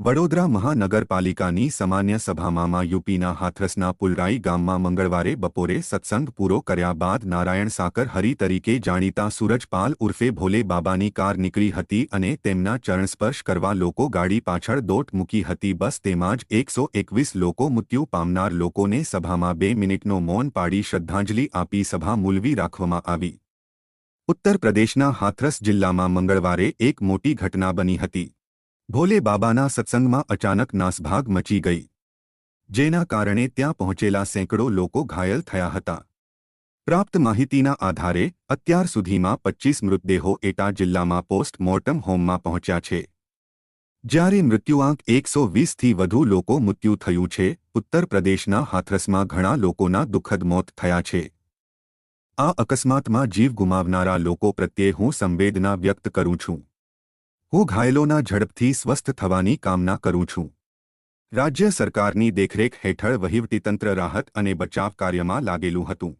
વડોદરા મહાનગરપાલિકાની સામાન્ય સભામાં યુપીના હાથરસના પુલરાઈ ગામમાં મંગળવારે બપોરે સત્સંગ પૂરો કર્યા બાદ નારાયણ સાકર હરી તરીકે જાણીતા સૂરજપાલ ઉર્ફે ભોલે બાબાની કાર નીકળી હતી અને તેમના ચરણસ્પર્શ કરવા લોકો ગાડી પાછળ દોટ મૂકી હતી. બસ તેમાં જ એકસો એકવીસ લોકો મૃત્યુ પામનાર લોકોને સભામાં બે મિનિટનો મૌન પાડી શ્રદ્ધાંજલિ આપી સભા મુલવી રાખવામાં આવી. ઉત્તર પ્રદેશના હાથરસ જિલ્લામાં મંગળવારે એક મોટી ઘટના બની હતી. ભોલે બાબાના સત્સંગમાં અચાનક નાસભાગ મચી ગઈ. જેના કારણે ત્યાં પહોંચેલા સેંકડો લોકો ઘાયલ થયા હતા. પ્રાપ્ત માહિતીના આધારે અત્યાર સુધીમાં પચ્ચીસ મૃતદેહો એટા જિલ્લામાં પોસ્ટ મોર્ટમ હોમમાં પહોંચ્યા છે. જ્યારે મૃત્યુઆંક એકસો વીસથી વધુ લોકો મૃત્યુ થયું છે, ઉત્તર પ્રદેશના હાથરસમાં ઘણા લોકોના દુઃખદ મોત થયા છે. આ અકસ્માતમાં જીવ ગુમાવનારા લોકો પ્રત્યે હું સંવેદના વ્યક્ત કરું છું. હું ઘાયલોના ઝડપથી સ્વસ્થ થવાની કામના કરું છું. રાજ્ય સરકારની દેખરેખ હેઠળ વહીવટીતંત્ર રાહત અને બચાવ કાર્યમાં લાગેલું હતું.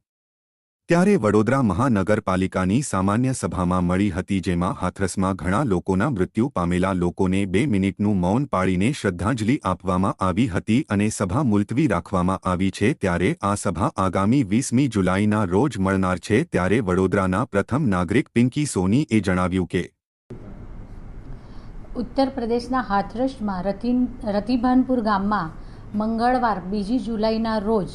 ત્યારે વડોદરા મહાનગરપાલિકાની સામાન્ય સભામાં મળી હતી જેમાં હાથરસમાં ઘણા લોકોના મૃત્યુ પામેલા લોકોને બે મિનિટનું મૌન પાળીને શ્રદ્ધાંજલિ આપવામાં આવી હતી અને સભા મુલતવી રાખવામાં આવી છે ત્યારે આ સભા આગામી વીસમી જુલાઈના રોજ મળનાર છે ત્યારે વડોદરાના પ્રથમ નાગરિક પિંકી સોનીએ જણાવ્યું કે ઉત્તર પ્રદેશના હાથરસમાં રતિન, રતિભાનપુર ગામમાં મંગળવાર, બીજી જુલાઈના રોજ,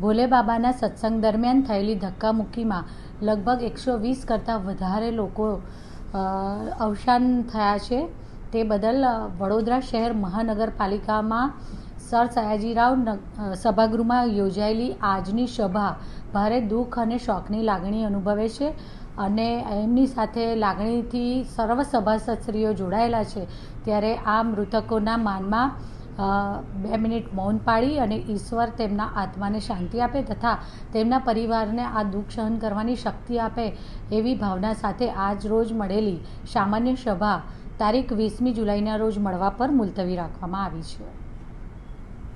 ભોલે બાબાના સત્સંગ દરમિયાન થયેલી ધક્કામુક્કીમાં લગભગ એકસો વીસ કરતાં વધારે લોકો અવસાન થયા છે. તે બદલ વડોદરા શહેર મહાનગરપાલિકામાં સર સયાજીરાવ સભાગૃહમાં યોજાયેલી આજની સભા ભારે દુઃખ અને શોકની લાગણી અનુભવે છે. અને એમની સાથે લાગણીથી સર્વ સભાસદશ્રીઓ જોડાયેલા છે. ત્યારે આ મૃતકોના માનમાં બે મિનિટ મૌન પાળી અને ઈશ્વર તેમના આત્માને શાંતિ આપે તથા તેમના પરિવારને આ દુઃખ સહન કરવાની શક્તિ આપે એવી ભાવના સાથે આજ રોજ મળેલી સામાન્ય સભા તારીખ વીસમી જુલાઈના રોજ મળવા પર મુલતવી રાખવામાં આવી છે.